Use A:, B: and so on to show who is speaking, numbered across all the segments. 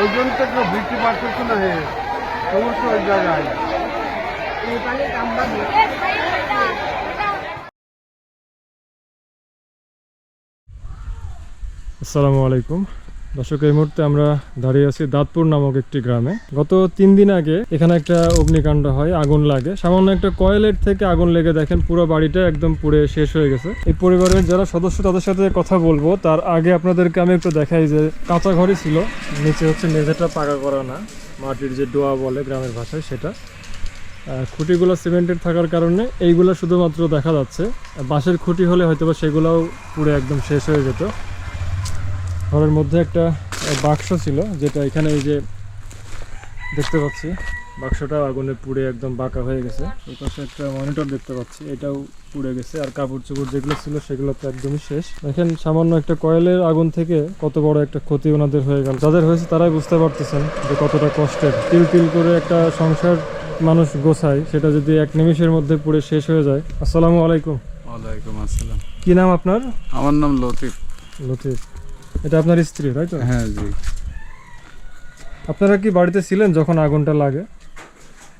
A: ওই জন্য তো কেউ বৃষ্টি পারতেছে না হে। সমস্যা ওই জায়গায়।
B: আসসালামু আলাইকুম। দর্শক, এই মুহূর্তে আমরা দাঁড়িয়ে আছি দাঁতপুর নামক একটি গ্রামে। গত তিন দিন আগে এখানে একটা অগ্নিকাণ্ড হয়, আগুন লাগে। সামান্য একটা কয়েলের থেকে আগুন লেগে দেখেন পুরো বাড়িটা একদম পুড়ে শেষ হয়ে গেছে। এই পরিবারের যারা সদস্য, তাদের সাথে কথা বলব। তার আগে আপনাদেরকে আমি একটু দেখাই যে কাঁচা ঘরই ছিল, নিচে হচ্ছে মেঝেটা পাকা করা না, মাটির যে ডোয়া বলে গ্রামের ভাষায় সেটা। খুঁটিগুলো সিমেন্টের থাকার কারণে এইগুলো শুধুমাত্র দেখা যাচ্ছে। বাঁশের খুঁটি হলে হয়তো বা সেগুলোও পুরো একদম শেষ হয়ে যেত। ঘরের মধ্যে একটা বাক্স ছিল যেটা এখানে এই যে দেখতে পাচ্ছি। বাক্সটা আগুনে পুড়ে একদম বাঁকা হয়ে গেছে। এই পাশে একটা মনিটর দেখতে পাচ্ছি এটাও পুড়ে গেছে। আর কাপড় চোপড় যেগুলো ছিল সেগুলো তো একদমই শেষ। দেখেন সামান্য একটা কয়েলের আগুন থেকে কত বড় একটা ক্ষতি ওনাদের হয়ে গেল। যাদের হয়েছে তারাই বুঝতে পারতেছেন যে কতটা কষ্টের। তিল তিল করে একটা সংসার মানুষ গোছায় সেটা যদি এক নিমিষের মধ্যে পুড়ে শেষ হয়ে যায়। আসসালামু আলাইকুম।
C: ওয়ালাইকুম আসসালাম।
B: কি নাম আপনার?
C: আমার নাম লতিফ।
B: লতিফ। এটা আপনার স্ত্রী তাই তো?
C: হ্যাঁ জি।
B: আপনারা কি বাড়িতে ছিলেন যখন আগুনটা লাগে?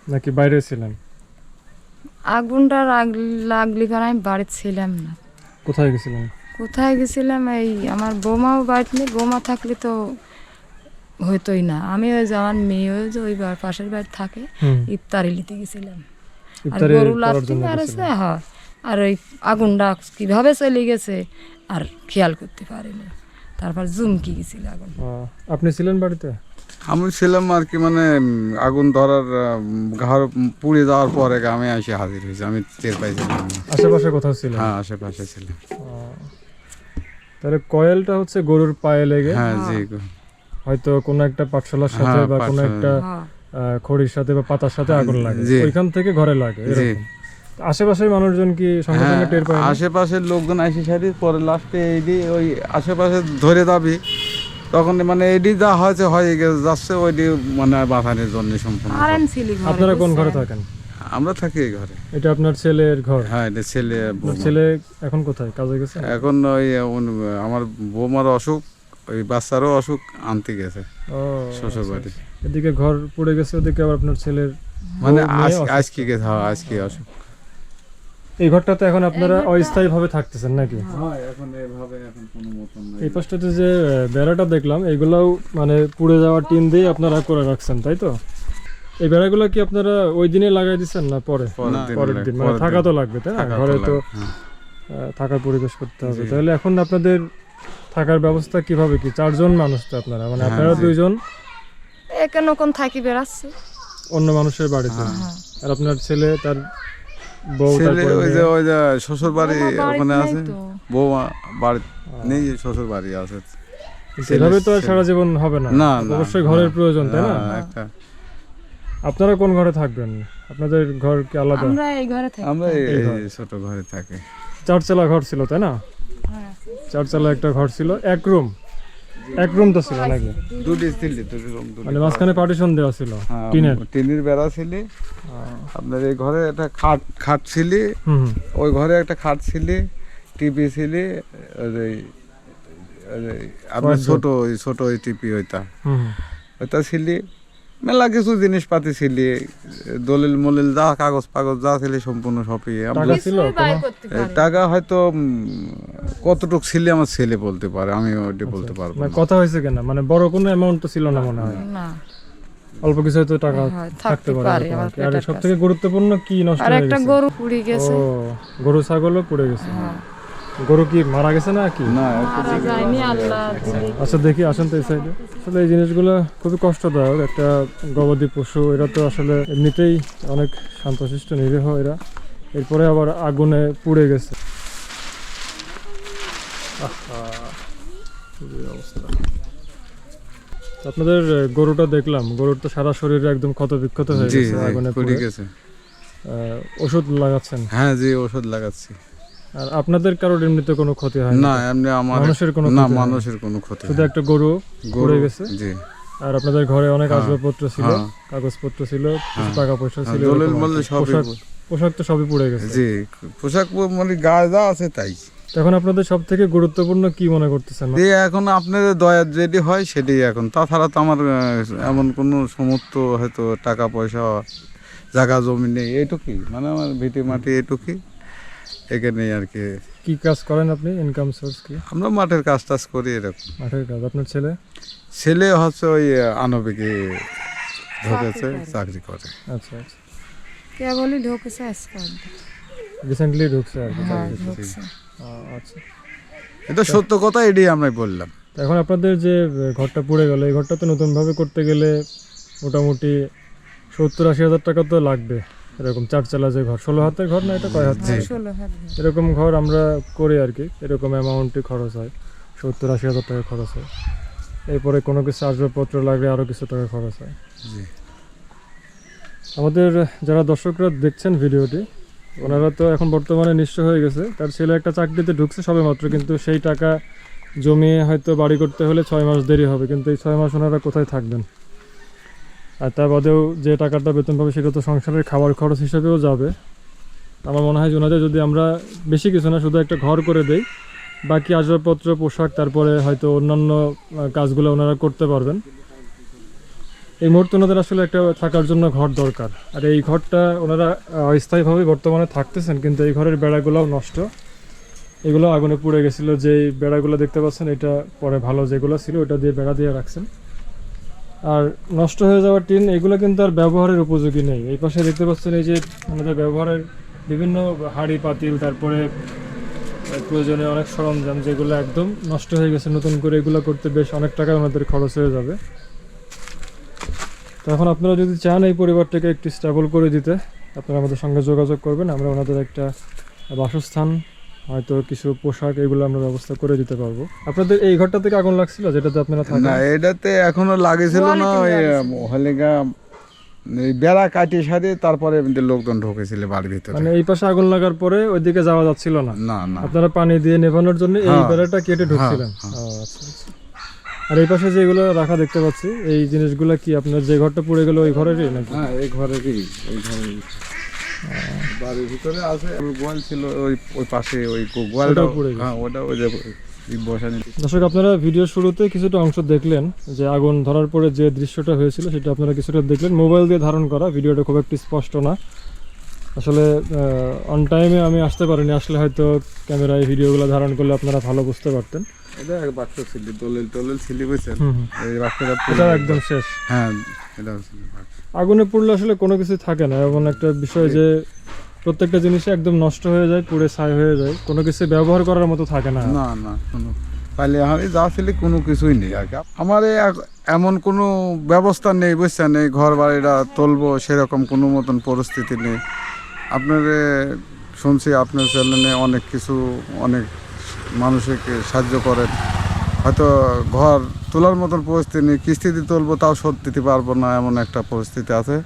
B: নাকি বাইরে ছিলেন?
D: আগুনটা লাগ- লাগলি কারণ আমি বাড়িতে ছিলাম না।
B: কোথায় গেছিলেন?
D: কোথায় গেছিলাম? এই আমার বৌমাও বাড়িতে নেই বৌমা থাকলে তো হইতোই না। আমি ওই যে আমার মেয়ে ওই যে ওই পাশের বাড়ি থাকে ইফতারি নিতে গেছিলাম। আর গরু লাস্টিং
B: গেছিলেন।
D: হয় আর ওই আগুনটা কীভাবে চলে গেছে আর খেয়াল করতে পারিনি। তারপর জুমকি গেছিল আগুন।
B: আপনি ছিলেন বাড়িতে?
C: আমি ছিলাম আর কি মানে আগুন ধরার ঘর পুড়ে যাওয়ার পরে আমি এসে হাজির হয়েছি আমি টের পাইছিলাম
B: আশেপাশে কোথাও ছিলেন?
C: হ্যাঁ আশেপাশে ছিলাম।
B: তাহলে কয়েলটা হচ্ছে গরুর পায়ে লেগে?
C: হ্যাঁ জি
B: হয়তো কোনো একটা পাঠশালার সাথে
C: হ্যাঁ,
B: বা কোনো একটা
D: হ্যাঁ।
B: আহ, খড়ির সাথে বা পাতার সাথে আগুন লাগে। ওইখান থেকে ঘরে লাগে এরকম? আশেপাশের মানুষজন কি সঙ্গে
C: হ্যাঁ
B: সঙ্গে টের পায়
C: আশেপাশের লোকজন এসে সারি পরে লাস্টে এইডি ওই আশেপাশে ধরে দাবি। তখন মানে এইডি যা হয়েছে হয়ে গেছে যাচ্ছে ওইডি মানে বাঁধানোর জন্য সম্পূর্ণ।
B: আপনারা কোন ঘরে থাকেন?
C: আমরা থাকি এই ঘরে।
B: এটা আপনার ছেলের ঘর?
C: হ্যাঁ এটা ছেলে
B: ছেলে এখন কোথায়? কাজে গেছে?
C: এখন ওই আমার বৌমার অসুখ ওই বাচ্চারও অসুখ আনতে গেছে।
B: ও
C: শ্বশুর
B: আচ্ছা,
C: বাড়ি
B: আচ্ছা। এদিকে ঘর পড়ে গেছে ওদিকে আবার আপনার ছেলের
C: মানে আজকে গেছে হ্যাঁ আজকে অসুখ।
B: এই ঘরটাতে এখন আপনারা অস্থায়ী ভাবে থাকতেছেন নাকি?
C: হ্যাঁ। এখন এভাবে এখন কোনো মতন
B: এই পাশটাতে যে বেড়াটা দেখলাম এগুলাও মানে পুড়ে যাওয়া টিন দিয়ে আপনারা করে রাখছেন তাই তো? এই বেড়াগুলো কি আপনারা ওই দিনে লাগাই দিচ্ছেন না পরে? পরের দিন মানে থাকা তো লাগবে তাই না? ঘরে তো
C: হ্যাঁ।
B: থাকার পরিবেশ করতে হবে। তাহলে এখন আপনাদের থাকার ব্যবস্থা কীভাবে কি? চারজন মানুষ তো আপনারা মানে
C: হ্যাঁ,
B: আপনারা দুইজন?
D: এখানে কোন থাকি বেড়াচ্ছে।
B: অন্য মানুষের বাড়িতে?
D: হ্যাঁ।
B: আর আপনার ছেলে তার
C: ছেলে ওই যে ওই যে শ্বশুর বাড়ি ওখানে আছে? বৌমা বাড়ি নেই শ্বশুর বাড়ি আছে
B: এভাবে তো আর সারা জীবন হবে না।
C: না
B: অবশ্যই ঘরের প্রয়োজন তাই না?
C: একটা।
B: আপনারা কোন ঘরে থাকবেন? আপনাদের ঘর কি আলাদা?
D: আমরা এই ঘরে থাকি।
C: আমরা এই-
B: এই
C: এই
B: ঘর।
C: ছোট ঘরে থাকি।
B: চারচালা ঘর ছিল তাই না?
D: হ্যাঁ।
B: চারচালা একটা ঘর ছিল এক রুম। এক রুম তো ছিল নাকি?
C: দুটি ছিল দুটি রুম দুটি
B: মানে মাঝখানে পার্টিশন দেওয়া ছিল
C: হ্যাঁ,
B: টিনের?
C: টিনের বেড়া ছিল। আপনার এই ঘরে একটা খাট খাট ছিল। ওই ঘরে একটা খাট ছিল টিভি ছিল আপনার ছোট ওই ছোট ওই টিভি ওইটা। ওইটা ছিল। মেলা কিছু জিনিসপাতি ছিল দলিল মলিল যা কাগজ পাগজ যা ছিল সম্পূর্ণ সবই। আমরা-
B: টাকা
C: হয়তো কতটুক ছিল আমার ছেলে বলতে পারে আমি ওইটা বলতে পারব
B: মানে কথা হয়েছে কেন? মানে বড় কোনো অ্যামাউন্ট তো ছিল না মনে হয়?
D: না।
B: অল্প কিছু হয়তো টাকা
D: হ্যাঁ,
B: থাকতে পারে আর কি। সব থেকে গুরুত্বপূর্ণ কি নষ্ট হয়ে
D: একটা
B: গেছে?
D: গরু পুড়ে গেছে।
B: গরু ছাগলও পুড়ে গেছে।
D: হ্যাঁ।
B: গরু কি মারা গেছে না কি?
C: না।
B: আচ্ছা দেখি আসেন তো এই সাইডে আসলে এই জিনিসগুলো খুবই কষ্টদায়ক। একটা গবাদি পশু এরা তো আসলে এমনিতেই অনেক শান্তশিষ্ট নিরীহ এরা। এরপরে আবার আগুনে পুড়ে গেছে। অবস্থা। আপনাদের গরুটা দেখলাম। গরুর তো সারা শরীরে একদম ক্ষত বিক্ষত হয়ে গেছে আগুনে পুড়ে।
C: গেছে।
B: আহ, ওষুধ লাগাচ্ছেন?
C: হ্যাঁ জি ওষুধ লাগাচ্ছি।
B: আর আপনাদের কারোর এমনিতে কোনো ক্ষতি হয়
C: না? এমনি আমার
B: মানুষের কোনো
C: না মানুষের কোনো ক্ষতি
B: শুধু একটা গরু পুড়ে গেছে।
C: জি।
B: আর আপনাদের ঘরে অনেক
C: হ্যাঁ,
B: আসবাবপত্র ছিল
C: হ্যাঁ।
B: কাগজপত্র ছিল কিছু
C: হ্যাঁ,
B: টাকা পয়সা ছিল
C: দলিল
B: আর
C: সবই
B: পোশাক তো সবই পুড়ে গেছে।
C: জি পোশাক মানে গায়ে যা আছে তাই।
B: এখন আপনাদের সব থেকে গুরুত্বপূর্ণ কি মনে করতেছেন
C: দিয়ে এখন আপনাদের দয়ার যেটি হয় সেটি এখন। তাছাড়া তো আমার এমন কোনো সমর্থ হয়তো টাকা পয়সা জায়গা জমি নেই। এইটুকুই। মানে আমার ভিটি মাটি এইটুকুই। এখানেই আর কি।
B: কি কাজ করেন আপনি ইনকাম সোর্স কি?
C: আমরা মাঠের কাজ টাজ করি এরকম।
B: মাঠের কাজ। আপনার ছেলে?
C: ছেলে হচ্ছে ওই আনবিকে ঢুকেছে চাকরি করে।
B: আচ্ছা আচ্ছা।
D: কেবলই ঢুকেছে আজকে
B: রিসেন্টলি ঢুকছে আর কি
D: হ্যাঁ।
B: আচ্ছা।
C: এটা সত্য কথা এটাই আমরা বললাম।
B: তো এখন আপনাদের যে ঘরটা পুড়ে গেল এই ঘরটা তো নতুনভাবে করতে গেলে মোটামুটি সত্তর আশি হাজার টাকা তো লাগবে। এরকম চারচালা যে ঘর ষোলো হাতের ঘর না এটা কয় হাত। এরকম ঘর আমরা করি আর কি এরকম অ্যামাউন্টই খরচ হয় সত্তর আশি হাজার টাকা খরচ হয়। এরপরে কোনো কিছু আসবাবপত্র লাগলে আরও কিছু টাকা খরচ হয়। আমাদের যারা দর্শকরা দেখছেন ভিডিওটি ওনারা তো এখন বর্তমানে নিঃস্ব হয়ে গেছে। তার ছেলে একটা চাকরিতে ঢুকছে সবে মাত্র কিন্তু সেই টাকা জমিয়ে হয়তো বাড়ি করতে হলে ছয় মাস দেরি হবে কিন্তু এই ছয় মাস ওনারা কোথায় থাকবেন? আর তা বাদেও যে টাকাটা বেতন পাবে সেটা তো সংসারের খাবার খরচ হিসেবেও যাবে। আমার মনে হয় যে ওনাদের যদি আমরা বেশি কিছু না, শুধু একটা ঘর করে দেই, বাকি আসবাবপত্র, পোশাক, তারপরে হয়তো অন্যান্য কাজগুলো ওনারা করতে পারবেন। এই মুহূর্তে ওনাদের আসলে একটা থাকার জন্য ঘর দরকার। আর এই ঘরটা ওনারা অস্থায়ীভাবে বর্তমানে থাকতেছেন, কিন্তু এই ঘরের বেড়াগুলোও নষ্ট। এগুলো আগুনে পুড়ে গেছিল যে বেড়াগুলো দেখতে পাচ্ছেন, এটা পরে ভালো যেগুলো ছিল, ওটা দিয়ে বেড়া দিয়ে রাখছেন। আর নষ্ট হয়ে যাওয়া টিন, এগুলো কিন্তু আর ব্যবহারের উপযোগী নেই। এই পাশে দেখতে পাচ্ছেন এই যে আমাদের ব্যবহারের বিভিন্ন হাঁড়ি, পাতিল, তারপরে প্রয়োজনীয় অনেক সরঞ্জাম যেগুলো একদম নষ্ট হয়ে গেছে, নতুন করে এগুলো করতে বেশ অনেক টাকা ওনাদের খরচ হয়ে যাবে। তো এখন আপনারা যদি চান এই পরিবারটাকে একটি স্টেবল করে দিতে, আপনারা আমাদের সঙ্গে যোগাযোগ করবেন। আমরা ওনাদের একটা বাসস্থান হয়তো কিছু পোশাক এগুলো আমরা ব্যবস্থা করে দিতে পারব। আপনাদের এই ঘরটা থেকে আগুন লাগছিল যেটাতে আপনারা থাকেন?
C: না এটাতে এখনও লাগেছিল না ওই হলিগা বেড়া কাটিয়ে সারিয়ে তারপরে লোকজন ঢুকেছিল বাড়ির ভিতরে।
B: মানে এই পাশে আগুন লাগার পরে ওইদিকে যাওয়া যাচ্ছিল না?
C: না না।
B: আপনারা পানি দিয়ে নেভানোর জন্য এই
C: হ্যাঁ।
B: বেড়াটা কেটে ঢুকছিলেন?
C: হ্যাঁ,
B: আচ্ছা, আচ্ছা। আর এই পাশে যেগুলো রাখা দেখতে পাচ্ছি এই জিনিসগুলো কি আপনার যে ঘরটা পুড়ে গেল ওই ঘরেরই নাকি?
C: হ্যাঁ এই ঘরেরই ওই ঘরেরই। বাড়ির ভিতরে আছে। গোয়াল ছিল ওই ওই পাশে ওই গোয়ালটা। হ্যাঁ ওটা ওই যে
B: দর্শক আপনারা ভিডিও শুরুতে কিছুটা অংশ দেখলেন যে আগুন ধরার পরে যে দৃশ্যটা হয়েছিল সেটা আপনারা কিছুটা দেখলেন। মোবাইল দিয়ে ধারণ করা ভিডিওটা খুব একটি স্পষ্ট না। আসলে অন টাইমে আমি আসতে পারিনি আসলে হয়তো ক্যামেরায় ভিডিওগুলো ধারণ করলে আপনারা ভালো বুঝতে পারতেন।
C: এটা এক বাচ্চা ছিল দলিল টলিল ছিল বুঝছেন? এই বাচ্চাটা
B: একদম শেষ।
C: হ্যাঁ এটা
B: আগুনে পড়লে আসলে কোনো কিছু থাকে না এমন একটা বিষয় যে প্রত্যেকটা জিনিস একদম নষ্ট হয়ে যায় পুড়ে ছাই হয়ে যায় কোনো কিছু ব্যবহার করার মতো থাকে না।
C: না না কোনো তাহলে আমি যা ছিল কোনো কিছুই নেই আর আমার এমন কোনো ব্যবস্থা নেই বুঝছেন এই ঘর বাড়িটা তুলবো সেরকম কোনো মতন পরিস্থিতি নেই। আপনার শুনছি আপনার চ্যানেলে অনেক কিছু অনেক মানুষকে সাহায্য করেন। হয়তো ঘর তোলার মতন পরিস্থিতি নেই কিস্তিতে তুলবো তাও শোধ দিতে পারব না এমন একটা পরিস্থিতি আছে।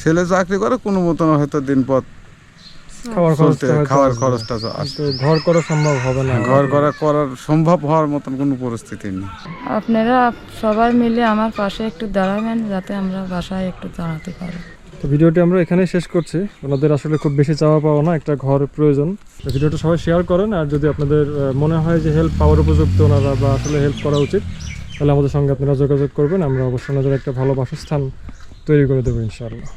C: ছেলে চাকরি করে কোনো মতন হয়তো দিনপথ
B: খাওয়ার খরচটা ঘর করা সম্ভব হবে না।
C: ঘর করা করার সম্ভব হওয়ার মতন কোনো পরিস্থিতি নেই।
D: আপনারা সবাই মিলে আমার পাশে একটু দাঁড়াবেন যাতে আমরা বাসায় একটু দাঁড়াতে পারি।
B: তো ভিডিওটি আমরা এখানেই শেষ করছি। ওনাদের আসলে খুব বেশি চাওয়া পাওয়া না, একটা ঘর প্রয়োজন। তো ভিডিওটা সবাই শেয়ার করেন, আর যদি আপনাদের মনে হয় যে হেল্প পাওয়ার উপযুক্ত ওনারা বা আসলে হেল্প করা উচিত, তাহলে আমাদের সঙ্গে আপনারা যোগাযোগ করবেন। আমরা অবশ্যই ওনাদের একটা ভালো বাসস্থান তৈরি করে দেবো, ইনশাআল্লাহ।